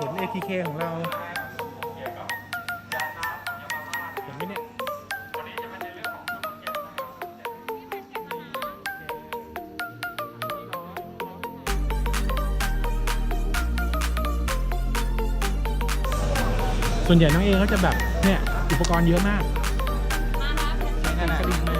ของเราเห็นไหมเนี่ยส่วนใหญ่น้องเอเขาจะแบบเนี่ยอุปกรณ์เยอะมากกระดิ่ง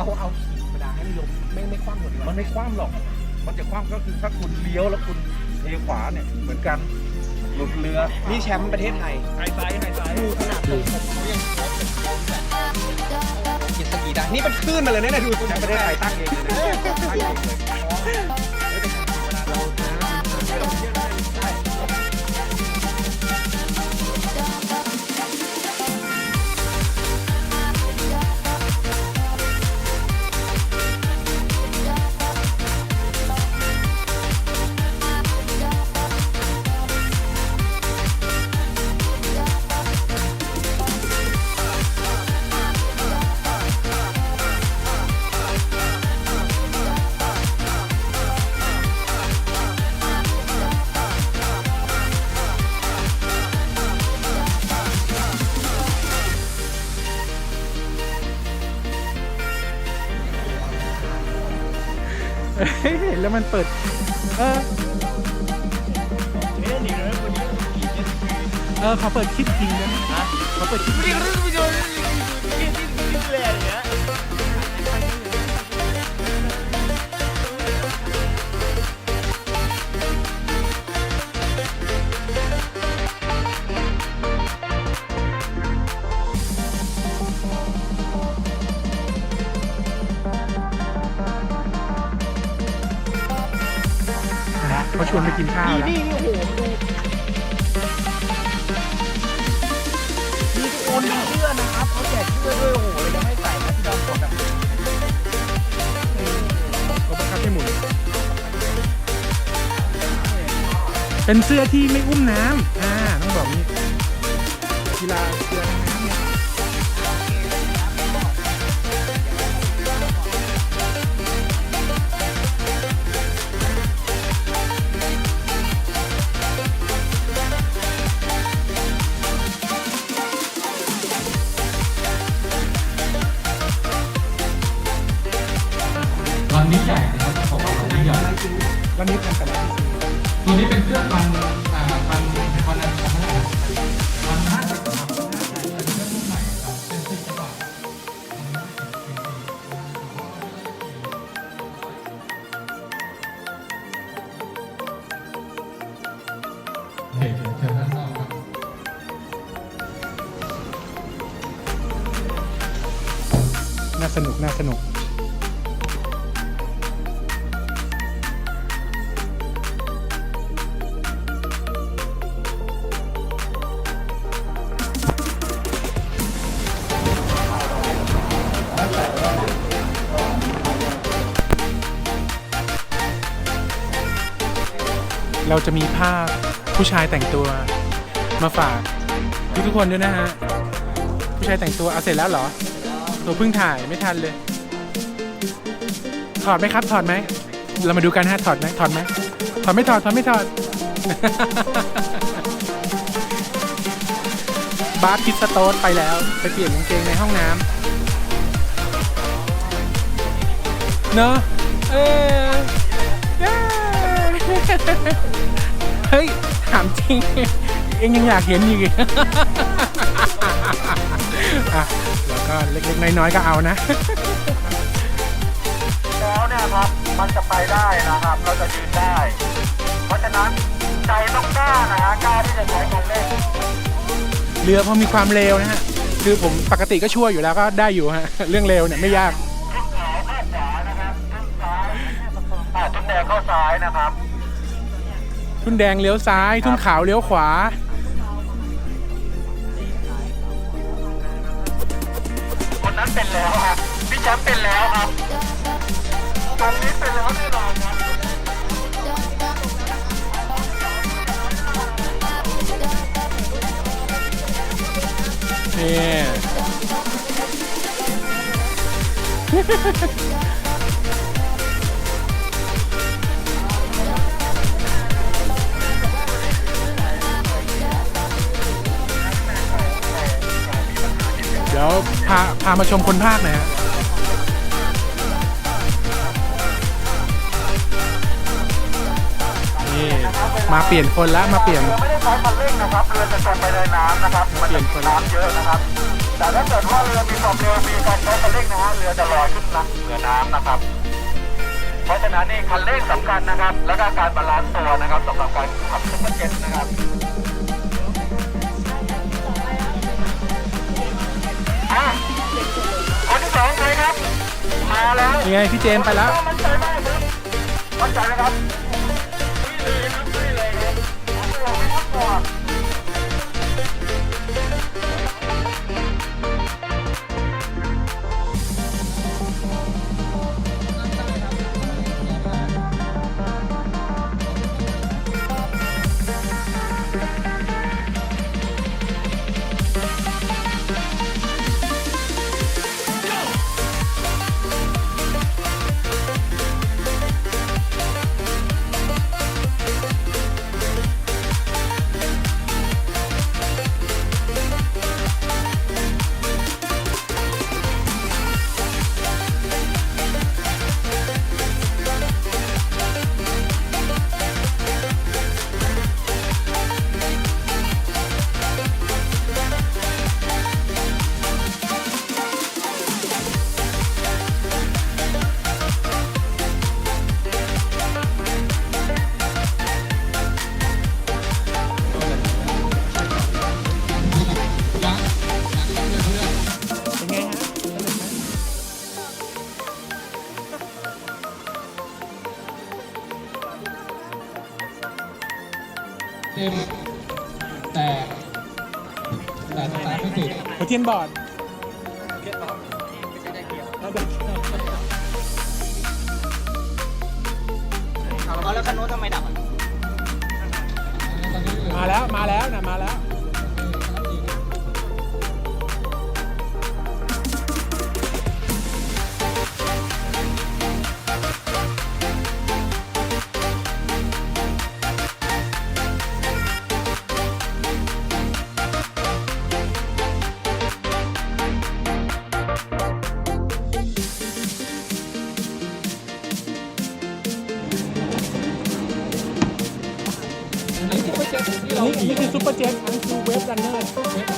เอาเอาขี่ธรรมดาให้มันลงไม่ไม่คว่ำหมดเลยมันไม่คว่ำหรอก มันจะคว่ำก็คือถ้าคุณเลี้ยวแล้วคุณเทขวาเนี่ยเหมือนกันหลุดเรือนี่แชมป์ประเทศไทยไฮไซด์ไฮไซด์ดูขนาดตูดผมเขายังโค้ชเป็นกินสกีได้นี่มันขึ้นมาเลยนะเนี่ยดูแชมป์ประเทศไทยตั้งเองเลยนะ เห็นแล้วมันเปิด เออ เออเขาเปิดคลิปจริงนะเขาเปิดคลิปจริงนะ เขาชวนไปกินข้าวแล้วนี่นี่โอ้โหดูนี่ทุกคนมีเสื้อนะครับเขาแจกเสื้อด้วยโอ้โหเลยยังไม่ใส่นะที่ดำกดอะเขาบังคับให้หมุน เป็นเสื้อที่ไม่อุ้มน้ำอ่าต้องบอกนี้กีฬาเสื้อ สนุกเราจะมีภาพผู้ชายแต่งตัวมาฝากทุกทุกคนด้วยนะฮะ ผู้ชายแต่งตัวเอาเสร็จแล้วเหรอ ตัวเพิ่งถ่ายไม่ทันเลย อดไหมครับ ถอดไหม เรามาดูกันฮะถอดไหมถอดไหมถอดไม่ถอดถอดไม่ถอด บาร์พิสโตสไปแล้ว ไปเปลี่ยนกางเกงในห้องน้ำเนอะเออเฮ้ย ถามจริง เองยังอยากเห็นอยู่แล้วก็เล็กๆน้อยๆก็เอานะ นี่ยครับ มันจะไปได้นะครับ เราจะยืนได้ เพราะฉะนั้นใจต้องกล้านะฮะกล้าที่จะใช้คันเร่งเรือพอมีความเร็วนะฮะ คือผมปกติก็ชั่วอยู่แล้วก็ได้อยู่ฮะ เรื่องเร็วเนี่ยไม่ยากขึ้นขาวเข้าขวานะครับขึ้นซ้ายอ่าทุนแดงเข้าซ้ายนะครับ ทุ่นแดงเลี้ยวซ้าย ทุ่นขาวเลี้ยวขวา คนนั้นเป็นแล้วครับพี่แชมป์เป็นแล้วครับ ตรงนี้เป็นแล้วแน่นอนครับนี่เดี๋ยวพาพามาชมคนภาคหน่อยฮะ มาเปลี่ยนคนแล้วมาเปลี่ยนเรือไม่ได้ใช้คันเร่งนะครับ เรือจะจมไปในน้ำนะครับ มันจะมีน้ำเยอะนะครับ แต่ถ้าเกิดว่าเรือมีความเร็วมีการใช้คันเร่งนะฮะ เรือจะลอยขึ้นนะเหนือน้ำนะครับ เพราะฉะนั้นนี่คันเร่งสำคัญนะครับ แล้วก็การบาลานซ์ตัวนะครับสำหรับการขับซุปเปอร์เจ็ตนะครับอะคนที่สองใครครับ มาแล้วนี่ไงพี่เจมส์ไปแล้ว มั่นใจมากครับมั่นใจไหมครับ ไต็ม แต่แต่สตาร์ทไม่ติดหัวเทียนบอร์ดเอาแล้วคันนู้นทำไมดับอะตอนนี้เหลือมาแล้วมาแล้วนะมาแล้ว ซูเปอร์เจ็ตอันคือเวฟรันเนอร์